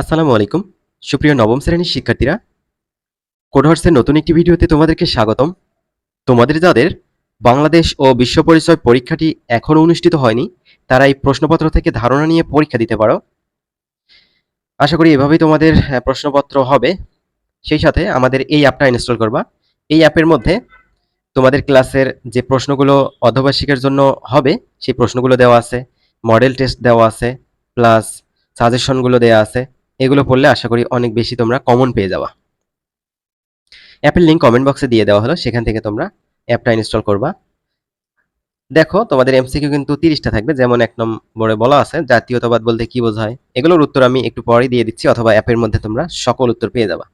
আসসালামু আলাইকুম। সুপ্রিয় নবম শ্রেণির শিক্ষার্থীরা কোডহর্সের নতুন একটি ভিডিওতে তোমাদেরকে স্বাগতম। তোমাদের যাদের বাংলাদেশ ও বিশ্ব পরিচয় পরীক্ষাটি এখনও অনুষ্ঠিত হয়নি, তারা এই প্রশ্নপত্র থেকে ধারণা নিয়ে পরীক্ষা দিতে পারো। আশা করি এভাবেই তোমাদের প্রশ্নপত্র হবে। সেই সাথে আমাদের এই অ্যাপটা ইনস্টল করবা। এই অ্যাপের মধ্যে তোমাদের ক্লাসের যে প্রশ্নগুলো অর্ধবার্ষিকের জন্য হবে, সেই প্রশ্নগুলো দেওয়া আছে। মডেল টেস্ট দেওয়া আছে, প্লাস সাজেশনগুলো দেওয়া আছে। এগুলো পড়লে আশা করি অনেক বেশি তোমরা কমন পেয়ে যাবা। অ্যাপের লিঙ্ক কমেন্ট বক্সে দিয়ে দেওয়া হলো, সেখান থেকে তোমরা অ্যাপটা ইনস্টল করবা। দেখো, তোমাদের এমসিকিউ কিন্তু তিরিশটা থাকবে, যেমন এক নম্বরে বলা আছে, জাতীয়তাবাদ বলতে কি বোঝায়? এগুলোর উত্তর আমি একটু পরেই দিয়ে দিচ্ছি, অথবা অ্যাপের মধ্যে তোমরা সকল উত্তর পেয়ে যাবা।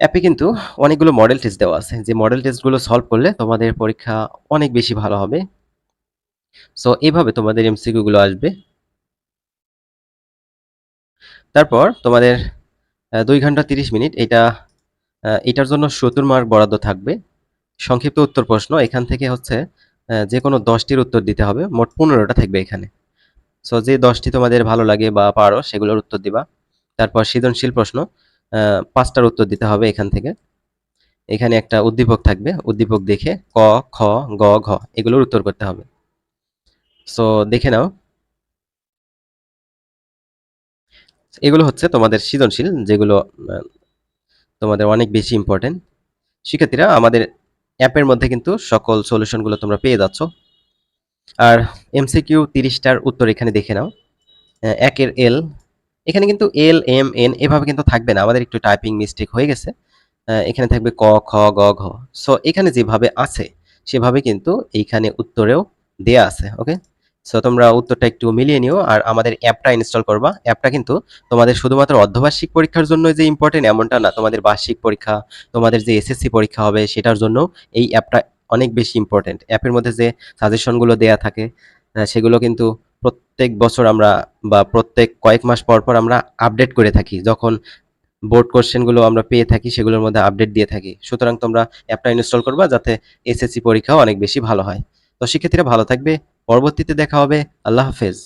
অ্যাপে কিন্তু অনেকগুলো মডেল টেস্ট দেওয়া আছে, যে মডেল টেস্টগুলো সলভ করলে তোমাদের পরীক্ষা অনেক বেশি ভালো হবে। সো এইভাবে তোমাদের এমসিকিউ গুলো আসবে। তারপর তোমাদের দুই ঘণ্টা তিরিশ মিনিট, এটা এটার জন্য সত্তর মার্ক বরাদ্দ থাকবে। সংক্ষিপ্ত উত্তর প্রশ্ন, এখান থেকে হচ্ছে যে কোনো দশটির উত্তর দিতে হবে, মোট পনেরোটা থাকবে এখানে। সো যে দশটি তোমাদের ভালো লাগে বা পারো, সেগুলোর উত্তর দিবা। তারপর সৃজনশীল প্রশ্ন পাঁচটার উত্তর দিতে হবে এখান থেকে। এখানে একটা উদ্দীপক থাকবে, উদ্দীপক দেখে ক, খ, গ, ঘ, এগুলোর উত্তর করতে হবে। সো দেখে নাও। এগুলো হচ্ছে তোমাদের সৃজনশীল, যেগুলো তোমাদের অনেক বেশি ইম্পর্টেন্ট শিক্ষার্থীরা, আমাদের অ্যাপের মধ্যে কিন্তু সকল সলিউশনগুলো তোমরা পেয়ে যাচ্ছ। আর এমসিকিউ তিরিশটার উত্তর এখানে দেখে নাও। একের এল এখানে কিন্তু এল এম এন এভাবে কিন্তু থাকবে না, আমাদের একটু টাইপিং মিস্টেক হয়ে গেছে। এখানে থাকবে ক, খ, গ, ঘ। সো এখানে যেভাবে আছে, সেভাবে কিন্তু এইখানে উত্তরেও দেয়া আছে ওকে সো তোমরা উত্তরটা একটু মিলিয়ে নিও আর আমাদের অ্যাপটা ইনস্টল করবা। অ্যাপটা কিন্তু তোমাদের শুধুমাত্র অর্ধবার্ষিক পরীক্ষার জন্য যে ইম্পর্টেন্ট এমনটা না, তোমাদের বার্ষিক পরীক্ষা, তোমাদের যে এসএসসি পরীক্ষা হবে সেটার জন্য এই অ্যাপটা অনেক বেশি ইম্পর্টেন্ট অ্যাপের মধ্যে যে সাজেশনগুলো দেয়া থাকে সেগুলো কিন্তু প্রত্যেক বছর আমরা বা প্রত্যেক কয়েক মাস পর পর আমরা আপডেট করে থাকি। যখন বোর্ড কোশ্চেনগুলো আমরা পেয়ে থাকি, সেগুলোর মধ্যে আপডেট দিয়ে থাকি। সুতরাং তোমরা অ্যাপটা ইনস্টল করবা যাতে এসএসসি পরীক্ষাও অনেক বেশি ভালো হয়। তো শিক্ষার্থীরা ভালো থাকবে। পরবর্তীতে দেখা হবে। আল্লাহ হাফেজ।